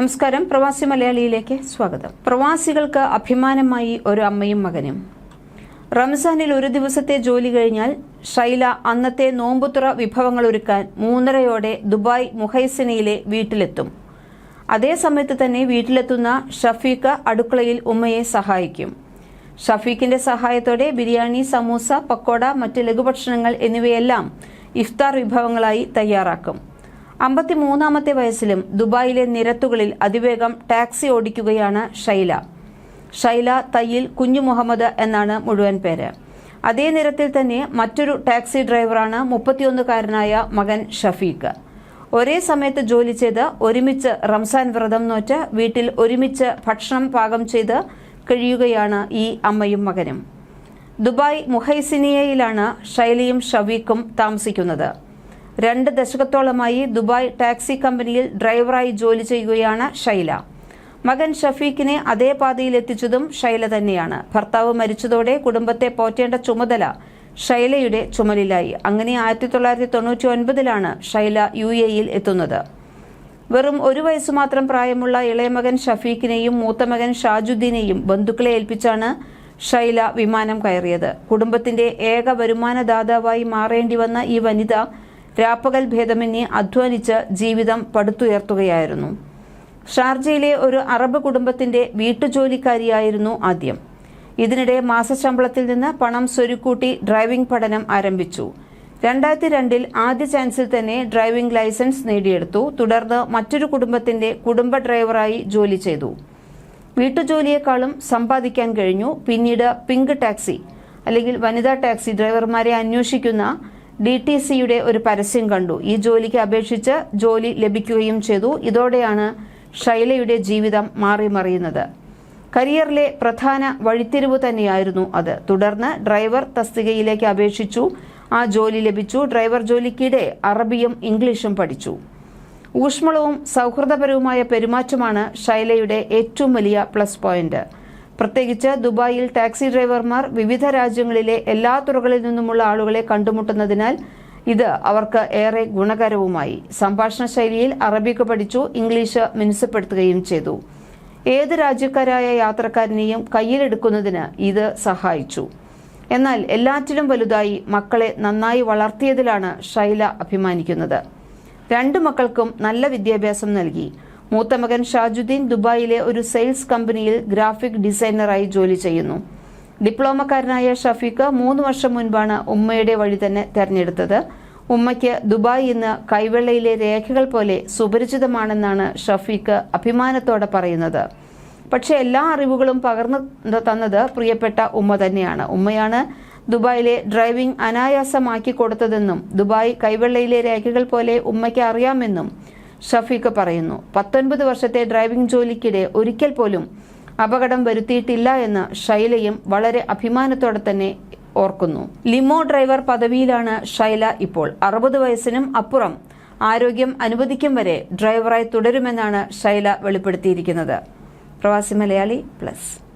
നമസ്കാരം. പ്രവാസി മലയാളിയിലേക്ക് സ്വാഗതം. പ്രവാസികൾക്ക് അഭിമാനമായി ഒരു അമ്മയും മകനും. റംസാനിൽ ഒരു ദിവസത്തെ ജോലി കഴിഞ്ഞാൽ ഷൈല അന്നത്തെ നോമ്പുതുറ വിഭവങ്ങൾ ഒരുക്കാൻ മൂന്നരയോടെ ദുബായ് മുഹൈസിനയിലെ വീട്ടിലെത്തും. അതേ സമയത്ത് തന്നെ വീട്ടിലെത്തുന്ന ഷഫീഖ് അടുക്കളയിൽ ഉമ്മയെ സഹായിക്കും. ഷഫീഖിന്റെ സഹായത്തോടെ ബിരിയാണി സമൂസ പക്കോട മറ്റ് ലഘുഭക്ഷണങ്ങൾ എന്നിവയെല്ലാം ഇഫ്താർ വിഭവങ്ങളായി തയ്യാറാക്കും. അമ്പത്തിമൂന്നാമത്തെ വയസ്സിലും ദുബായിലെ നിരത്തുകളിൽ അതിവേഗം ടാക്സി ഓടിക്കുകയാണ് ഷൈല. ഷൈല തയ്യിൽ കുഞ്ഞു മുഹമ്മദ് എന്നാണ് മുഴുവൻ പേര്. അതേ നിരത്തിൽ തന്നെ മറ്റൊരു ടാക്സി ഡ്രൈവറാണ് മുപ്പത്തിയൊന്നുകാരനായ മകൻ ഷഫീഖ്. ഒരേ സമയത്ത് ജോലി ചെയ്ത് ഒരുമിച്ച് റംസാൻ വ്രതം നോറ്റ് വീട്ടിൽ ഒരുമിച്ച് ഭക്ഷണം പാകം ചെയ്ത് കഴിയുകയാണ് ഈ അമ്മയും മകനും. ദുബായ് മുഹൈസിനിയയിലാണ് ഷൈലയും ഷവീഖും താമസിക്കുന്നത്. രണ്ട് ദശകത്തോളമായി ദുബായ് ടാക്സി കമ്പനിയിൽ ഡ്രൈവറായി ജോലി ചെയ്യുകയാണ് ഷൈല മകൻ ഷഫീഖിനെ അതേ പാതയിൽ എത്തിച്ചതും ഷൈല തന്നെയാണ്. ഭർത്താവ് മരിച്ചതോടെ കുടുംബത്തെ പോറ്റേണ്ട ചുമതല ഷൈലയുടെ ചുമലിലായി. അങ്ങനെ ആയിരത്തി തൊള്ളായിരത്തി തൊണ്ണൂറ്റി ഒൻപതിലാണ് ഷൈല യു എയിൽ എത്തുന്നത്. വെറും ഒരു വയസ്സു മാത്രം പ്രായമുള്ള ഇളയമകൻ ഷഫീഖിനെയും മൂത്തമകൻ ഷാജുദ്ദീനെയും ബന്ധുക്കളെ ഏൽപ്പിച്ചാണ് ഷൈല വിമാനം കയറിയത്. കുടുംബത്തിന്റെ ഏക വരുമാനദാതാവായി മാറേണ്ടി വന്ന ഈ വനിത രാപ്പകൽ ഭേദമന്യേ അധ്വാനിച്ച് ജീവിതം പടുത്തുയർത്തുകയായിരുന്നു. ഷാർജയിലെ ഒരു അറബ് കുടുംബത്തിന്റെ വീട്ടുജോലിക്കാരിയായിരുന്നു ആദ്യം. ഇതിനിടെ മാസശമ്പളത്തിൽ നിന്ന് പണം സ്വരുക്കൂട്ടി ഡ്രൈവിംഗ് പഠനം ആരംഭിച്ചു. രണ്ടായിരത്തി രണ്ടിൽ ആദ്യ ചാൻസിൽ തന്നെ ഡ്രൈവിംഗ് ലൈസൻസ് നേടിയെടുത്തു. തുടർന്ന് മറ്റൊരു കുടുംബത്തിന്റെ കുടുംബ ഡ്രൈവറായി ജോലി ചെയ്തു. വീട്ടുജോലിയെക്കാളും സമ്പാദിക്കാൻ കഴിഞ്ഞു. പിന്നീട് പിങ്ക് ടാക്സി അല്ലെങ്കിൽ വനിതാ ടാക്സി ഡ്രൈവർമാരെ അന്വേഷിക്കുന്ന ഡി ടി സിയുടെ ഒരു പരസ്യം കണ്ടു. ഈ ജോലിക്ക് അപേക്ഷിച്ച് ജോലി ലഭിക്കുകയും ചെയ്തു. ഇതോടെയാണ് ഷൈലയുടെ ജീവിതം മാറിമറിയുന്നത്. കരിയറിലെ പ്രധാന വഴിത്തിരിവ് തന്നെയായിരുന്നു അത്. തുടർന്ന് ഡ്രൈവർ തസ്തികയിലേക്ക് അപേക്ഷിച്ചു. ആ ജോലി ലഭിച്ചു. ഡ്രൈവർ ജോലിക്കിടെ അറബിയും ഇംഗ്ലീഷും പഠിച്ചു. ഊഷ്മളവും സൗഹൃദപരവുമായ പെരുമാറ്റമാണ് ഷൈലയുടെ ഏറ്റവും വലിയ പ്ലസ് പോയിന്റ്. പ്രത്യേകിച്ച് ദുബായിൽ ടാക്സി ഡ്രൈവർമാർ വിവിധ രാജ്യങ്ങളിലെ എല്ലാ തുറകളിൽ നിന്നുമുള്ള ആളുകളെ കണ്ടുമുട്ടുന്നതിനാൽ ഇത് അവർക്ക് ഏറെ ഗുണകരവുമായി. സംഭാഷണ ശൈലിയിൽ അറബിക്ക് പഠിച്ചു ഇംഗ്ലീഷ് മിനുസപ്പെടുത്തുകയും ചെയ്തു. ഏത് രാജ്യക്കാരായ യാത്രക്കാരനെയും കയ്യിലെടുക്കുന്നതിന് ഇത് സഹായിച്ചു. എന്നാൽ എല്ലാറ്റിലും വലുതായി മക്കളെ നന്നായി വളർത്തിയതിലാണ് ഷൈല അഭിമാനിക്കുന്നത്. രണ്ടു മക്കൾക്കും നല്ല വിദ്യാഭ്യാസം നൽകി. മൂത്ത മകൻ ഷാജുദ്ദീൻ ദുബായിലെ ഒരു സെയിൽസ് കമ്പനിയിൽ ഗ്രാഫിക് ഡിസൈനറായി ജോലി ചെയ്യുന്നു. ഡിപ്ലോമക്കാരനായ ഷഫീഖ് മൂന്ന് വർഷം മുൻപാണ് ഉമ്മയുടെ വഴി തന്നെ തെരഞ്ഞെടുത്തത്. ഉമ്മയ്ക്ക് ദുബായ് ഇന്ന് കൈവെള്ളയിലെ രേഖകൾ പോലെ സുപരിചിതമാണെന്നാണ് ഷഫീഖ് അഭിമാനത്തോടെ പറയുന്നത്. പക്ഷേ എല്ലാ അറിവുകളും പകർന്നു തന്നത് പ്രിയപ്പെട്ട ഉമ്മ തന്നെയാണ്. ഉമ്മയാണ് ദുബായിലെ ഡ്രൈവിംഗ് അനായാസമാക്കി കൊടുത്തതെന്നും ദുബായ് കൈവെള്ളയിലെ രേഖകൾ പോലെ ഉമ്മയ്ക്ക് അറിയാമെന്നും ഷഫീഖ് പറയുന്നു. പത്തൊൻപത് വർഷത്തെ ഡ്രൈവിംഗ് ജോലിക്കിടെ ഒരിക്കൽ പോലും അപകടം വരുത്തിയിട്ടില്ല എന്ന് ഷൈലയും വളരെ അഭിമാനത്തോടെ തന്നെ ഓർക്കുന്നു. ലിമോ ഡ്രൈവർ പദവിയിലാണ് ഷൈല ഇപ്പോൾ. അറുപത് വയസ്സിനും അപ്പുറം ആരോഗ്യം അനുവദിക്കും വരെ ഡ്രൈവറായി തുടരുമെന്നാണ് ഷൈല വെളിപ്പെടുത്തിയിരിക്കുന്നത്. പ്രവാസി മലയാളി പ്ലസ്.